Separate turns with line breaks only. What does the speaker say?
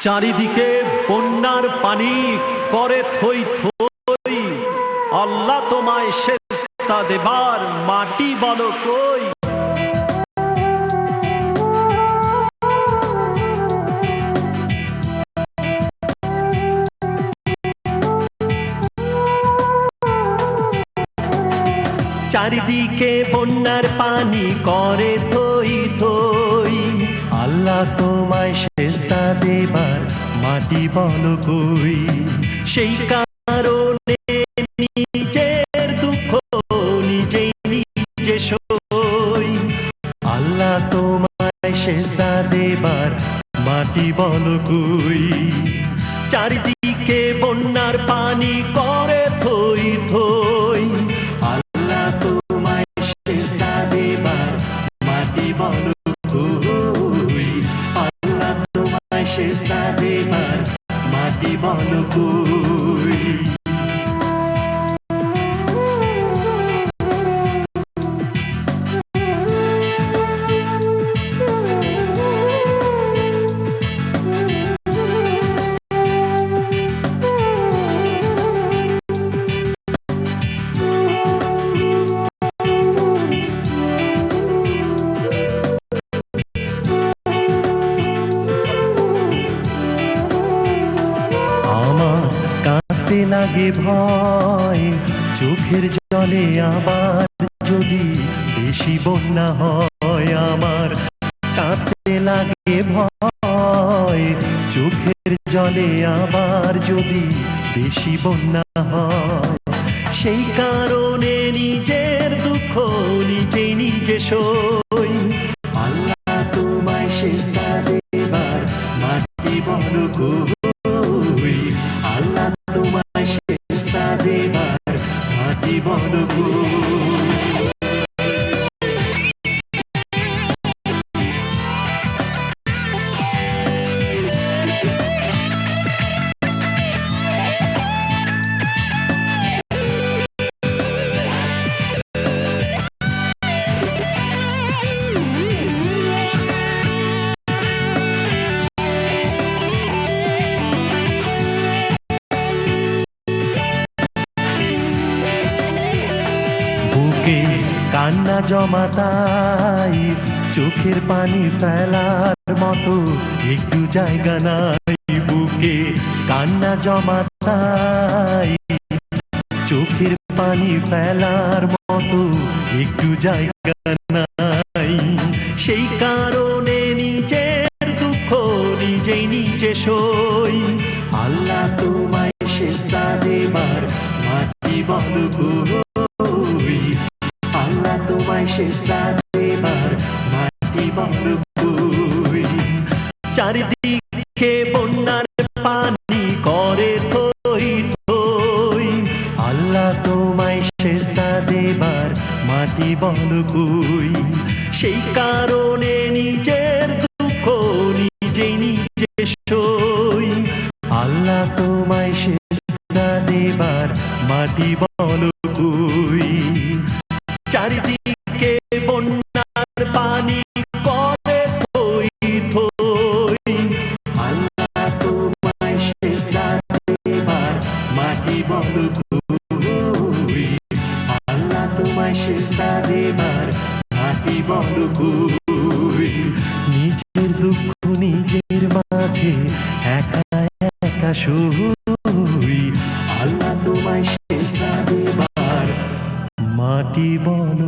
চারিদিকে বন্যার পানি করে থই থই। আল্লাহ তোমায় শেস্তা দেবার মাটি বলো কই? চারিদিকে বন্যার পানি করে থই থই। আল্লাহ তোমায় মাটি বল কই? সেই কারণে নিজের দুঃখ নিজেই নিজে সই। আল্লাহ তোমায় শেস্তা দেবার মাটি বল কই? চারিদিকে বন্যার পানি করে থই থই। আল্লাহ তোমায় সেজদা দেবার মাটি বল লাগে ভয়, চোখের জলে আবার যদি বেশি বন্যা হয় আমার কাঁদতে লাগে ভয়, চোখের জলে আবার যদি বেশি বন্যা হয়। সেই কারণে নিজের দুঃখ নিজে নিজে সই। আল্লাহ তোমায় শেষদা দেবার মাটি বল মাটি জমাতাই চোখের পানি ফেলার মতো একটু জায়গা নাই বুকে। কান্না জমাতাই, চোখের পানি ফেলার মতো একটু জায়গা নাই। সেই কারণে নিজের দুঃখ নিজেই নিজে সই। আল্লাহ তোমায় শেষদা দেবার মাটি বল মাটি কই চারিদিকে বন্যার পানি করে থই থই। আল্লাহ তোমায় শেষদা দেবার মাটি বল কই সেই কারণে নিজের দুঃখ নিজেই নিজে সই। আল্লাহ তোমায় শেষদা দেবার মাটি সই আল্লাহ তোমায় শেষ না দেবার মাটি বল